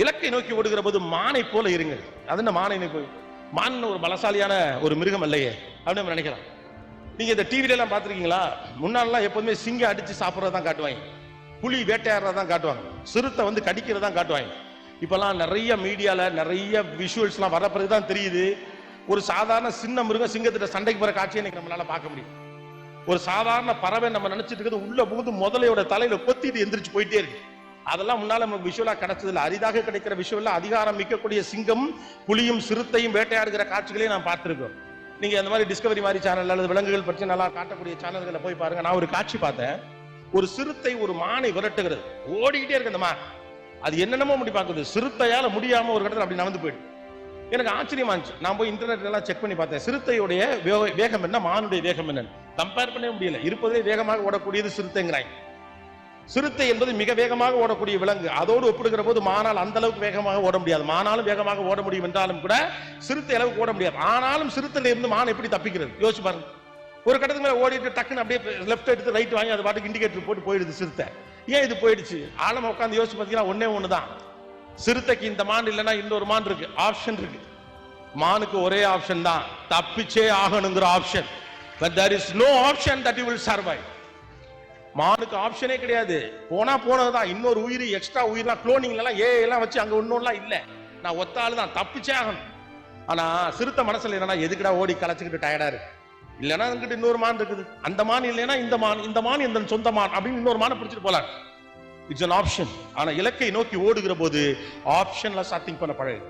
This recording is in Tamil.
இலக்கை நோக்கி ஓடுகிற போது மானை போல இருங்க அது என்ன மானை நோக்கி மான் ஒரு பலசாலியான ஒரு மிருகம் இல்லையே அப்படின்னு நம்ம நினைக்கிறோம். நீங்க இந்த டிவில எல்லாம் பார்த்துருக்கீங்களா? முன்னாடிலாம் எப்போதுமே சிங்கம் அடிச்சு சாப்பிட்றதா தான் காட்டுவாங்க. புலி வேட்டையாடுறதா தான் காட்டுவாங்க. சிறுத்தை வந்து கடிக்கிறதா காட்டுவாங்க. இப்பெல்லாம் நிறைய மீடியால நிறைய விஷுவல்ஸ்லாம் வர பிறகு தான் தெரியுது. ஒரு சாதாரண சின்ன மிருகம் சிங்கத்திட்ட சண்டைக்கு போற காட்சியை இன்னைக்கு நம்மளால பார்க்க முடியும். ஒரு சாதாரண பறவை நம்ம நினைச்சிட்டு இருக்கிறது உள்ள புகுந்து முதலையோட தலையில கொத்திட்டு எந்திரிச்சு போயிட்டே இருக்கு. அதெல்லாம் முன்னால் நமக்கு விஷுவலா கிடைச்சதில்ல. அரிதாக கிடைக்கிற விஷுவல்ல அதிகாரம் மிக்கக்கூடிய சிங்கம் புலியும் சிறுத்தையும் வேட்டையாடுகிற காட்சிகளையும் நான் பார்த்துருக்கோம். நீங்க அந்த மாதிரி டிஸ்கவரி மாதிரி சேனல் அல்லது விலங்குகள் பற்றி நல்லா காட்டக்கூடிய சேனல்களை போய் பாருங்க. நான் ஒரு காட்சி பார்த்தேன். ஒரு சிறுத்தை ஒரு மானை விரட்டுகிறது. ஓடிக்கிட்டே இருக்கு அந்த மான். அது என்னென்னமோ முடி பார்க்குது. சிறுத்தையால முடியாம ஒரு இடத்துல அப்படி நடந்து போயிடு எனக்கு ஆச்சரியமா இருந்துச்சு. நான் போய் இன்டர்நெட்ல எல்லாம் செக் பண்ணி பார்த்தேன். சிறுத்தையுடைய வேகம் என்ன? மானுடைய வேகம் என்ன கம்பேர் பண்ணவே முடியல. இருப்பதே வேகமாக ஓடக்கூடியது சிறுத்தைங்கிறாங்க சிறுத்தை என்பது மிக வேகமாக ஓடக்கூடிய விலங்கு. அதோடு ஒப்பிடுகிற போது மானால் அந்த அளவுக்கு வேகமாக ஓட முடியாது. மானாலும் வேகமாக ஓட முடியும் என்றாலும் கூட சிறுத்தை அளவுக்கு ஓட முடியாது. ஆனாலும் சிறுத்தையில இருந்து மான் எப்படி தப்பிக்கிறது? யோசிச்சு பாருங்க. ஒரு கட்டத்துக்கு மேல ஓடிட்டு டக்குன்னு அப்படியே லெஃப்ட் எடுத்து ரைட் வாங்கி அது பாட்டுக்கு இண்டிகேட்டர் போட்டு போயிடுது சிறுத்தை. ஏன் இது போயிடுச்சு? ஆழமா உட்காந்து யோசிச்சு பார்த்தீங்கன்னா ஒண்ணே ஒண்ணுதான். சிறுத்தைக்கு இந்த மான் இல்லைன்னா இன்னொரு மான் இருக்கு. ஆப்ஷன் இருக்கு. மானுக்கு ஒரே ஆப்ஷன் தான். தப்பிச்சே ஆகணுங்கிற option but there is no option that you will survive மானுக்கு ஆப்ஷனே கிடையாது. போனா போனதுதான். இன்னொரு உயிர் எக்ஸ்ட்ரா உயிர்லாம் குளோனிங்ல எல்லாம் ஏ எல்லாம் வச்சு அங்க ஒன்னொன்னுலாம் இல்ல. நான் ஒத்த ஆளு தான் தப்பிச்சே ஆகணும். ஆனா சிறுத்த மனசுல என்னன்னா எதுக்குடா ஓடி களைச்சுக்கிட்டு டயர்டா இருக்கு இல்லைன்னா அங்கிட்ட இன்னொரு மான் இருக்குது. அந்த மான் இல்லைன்னா இந்த மான் இந்த மான் இந்த சொந்த மான் அப்படின்னு இன்னொரு மானை பிடிச்சிட்டு போலாம் இட்ஸ் அன் ஆப்ஷன் ஆனா இலக்கை நோக்கி ஓடுகிற போது ஆப்ஷன்ல சாத்திங் பண்ண பழகு.